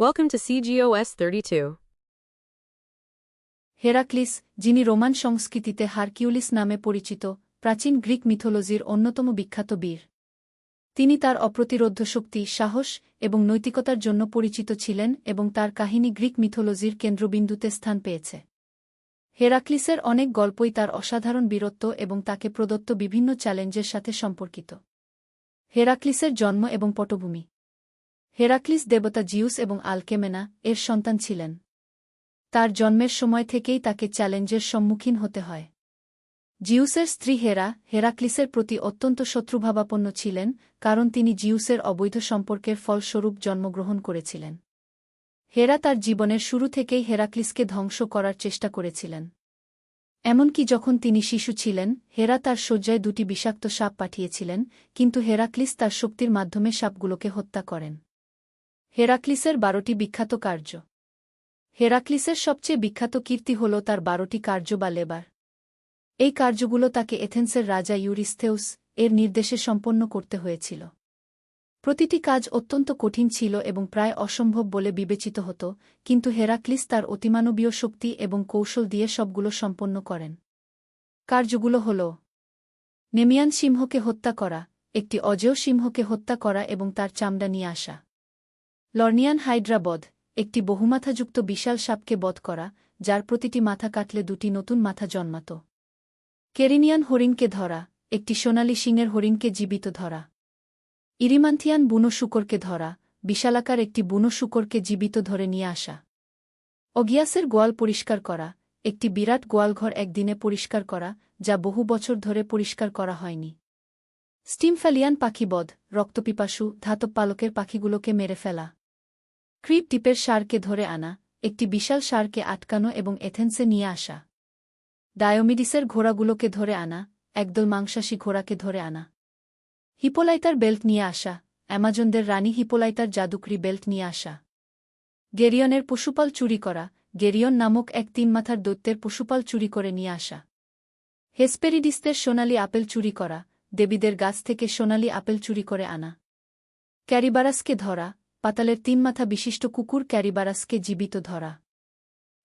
Welcome to CGOS 32. Heracles, যিনি Roman সংস্কৃতিতে Hercules নামে পরিচিত, প্রাচীন গ্রিক মিথোলজির অন্যতম বিখ্যাত বীর। তিনি তার অপ্রতিরোধ্য শক্তি, সাহস এবং নৈতিকতার জন্য পরিচিত ছিলেন এবং তার কাহিনী গ্রিক মিথোলজির কেন্দ্রবিন্দুতে স্থান পেয়েছে। হেরাক্লিসের অনেক গল্পই তার অসাধারণ বীরত্ব এবং তাকে প্রদত্ত বিভিন্ন চ্যালেঞ্জের সাথে সম্পর্কিত। হেরাক্লিসের জন্ম এবং পটভূমি। হেরাক্লিস দেবতা জিউস এবং আলকেমেনা এর সন্তান ছিলেন। তার জন্মের সময় থেকেই তাকে চ্যালেঞ্জের সম্মুখীন হতে হয়। জিউসের স্ত্রী হেরা, হেরাক্লিসের প্রতি অত্যন্ত শত্রুভাবাপন্ন ছিলেন, কারণ তিনি জিউসের অবৈধ সম্পর্কের ফলস্বরূপ জন্মগ্রহণ করেছিলেন। হেরা তার জীবনের শুরু থেকেই হেরাক্লিসকে ধ্বংস করার চেষ্টা করেছিলেন। এমনকি যখন তিনি শিশু ছিলেন, হেরা তার শয্যায় দুটি বিষাক্ত সাপ পাঠিয়েছিলেন, কিন্তু হেরাক্লিস তার শক্তির মাধ্যমে সাপগুলোকে হত্যা করেন। হেরাক্লিসের বারোটি বিখ্যাত কার্য। হেরাক্লিসের সবচেয়ে বিখ্যাত কীর্তি হল তার বারোটি কার্য বা লেবার। এই কার্যগুলো তাকে এথেন্সের রাজা ইউরিস্থেউস এর নির্দেশে সম্পন্ন করতে হয়েছিল। প্রতিটি কাজ অত্যন্ত কঠিন ছিল এবং প্রায় অসম্ভব বলে বিবেচিত হতো, কিন্তু হেরাক্লিস তার অতিমানবীয় শক্তি এবং কৌশল দিয়ে সবগুলো সম্পন্ন করেন। কার্যগুলো হল, নেমিয়ান সিংহকে হত্যা করা, একটি অজেয় সিংহকে হত্যা করা এবং তার চামড়া নিয়ে আসা। লর্নিয়ান হাইড্রাবধ একটি বহুমাথাযুক্ত বিশাল সাপকে বধ করা, যার প্রতিটি মাথা কাটলে দুটি নতুন মাথা জন্মাত। কেরিনিয়ান হরিণকে ধরা, একটি সোনালি সিংয়ের হরিণকে জীবিত ধরা। ইরিমান্থিয়ান বুনো শুকরকে ধরা, বিশালাকার একটি বুনো শুকরকে জীবিত ধরে নিয়ে আসা। অগিয়াসের গোয়াল পরিষ্কার করা, একটি বিরাট গোয়ালঘর একদিনে পরিষ্কার করা, যা বহু বছর ধরে পরিষ্কার করা হয়নি। স্টিমফ্যালিয়ান পাখিবধ, রক্তপিপাসু, ধাতব পালকের পাখিগুলোকে মেরে ফেলা। ক্রিপ টিপের সারকে ধরে আনা, একটি বিশাল সারকে আটকানো এবং এথেন্সে নিয়ে আসা। ডায়োমিডিসের ঘোড়াগুলোকে ধরে আনা, একদল মাংসাশী ঘোড়াকে ধরে আনা। হিপোলাইতার বেল্ট নিয়ে আসা, অ্যামাজনদের রানী হিপোলাইতার জাদুকরি বেল্ট নিয়ে আসা। গেরিয়নের পশুপাল চুরি করা, গেরিয়ন নামক এক তিন মাথার দৈত্যের পশুপাল চুরি করে নিয়ে আসা। হেসপেরিডিসদের সোনালি আপেল চুরি করা, দেবীদের গাছ থেকে সোনালি আপেল চুরি করে আনা। ক্যারিবারাসকে ধরা পাতালের তিন মাথা বিশিষ্ট কুকুর ক্যারিবারাসকে জীবিত ধরা।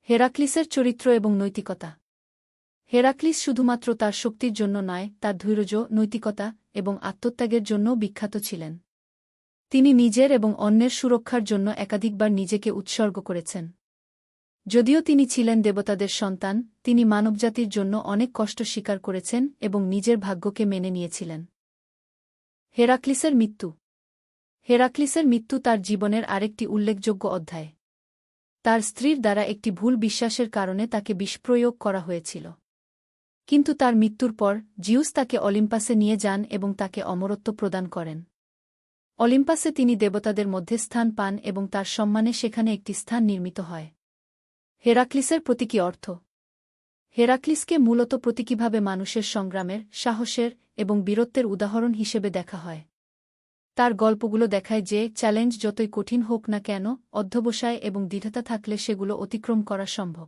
হেরাক্লিসের চরিত্র এবং নৈতিকতা। হেরাক্লিস শুধুমাত্র তার শক্তির জন্য নয়, তার ধৈর্য, নৈতিকতা এবং আত্মত্যাগের জন্যও বিখ্যাত ছিলেন। তিনি নিজের এবং অন্যের সুরক্ষার জন্য একাধিকবার নিজেকে উৎসর্গ করেছেন। যদিও তিনি ছিলেন দেবতাদের সন্তান, তিনি মানবজাতির জন্য অনেক কষ্ট স্বীকার করেছেন এবং নিজের ভাগ্যকে মেনে নিয়েছিলেন। হেরাক্লিসের মৃত্যু। হেরাক্লিসের মৃত্যু তার জীবনের আরেকটি উল্লেখযোগ্য অধ্যায়। তার স্ত্রীর দ্বারা একটি ভুল বিশ্বাসের কারণে তাকে বিষপ্রয়োগ করা হয়েছিল। কিন্তু তার মৃত্যুর পর, জিউস তাকে অলিম্পাসে নিয়ে যান এবং তাকে অমরত্ব প্রদান করেন। অলিম্পাসে তিনি দেবতাদের মধ্যে স্থান পান এবং তার সম্মানে সেখানে একটি স্থান নির্মিত হয়। হেরাক্লিসের প্রতীকী অর্থ। হেরাক্লিসকে মূলত প্রতীকীভাবে মানুষের সংগ্রামের, সাহসের এবং বীরত্বের উদাহরণ হিসেবে দেখা হয়। তার গল্পগুলো দেখায় যে, চ্যালেঞ্জ যতই কঠিন হোক না কেন, অধ্যবসায় এবং দৃঢ়তা থাকলে সেগুলো অতিক্রম করা সম্ভব।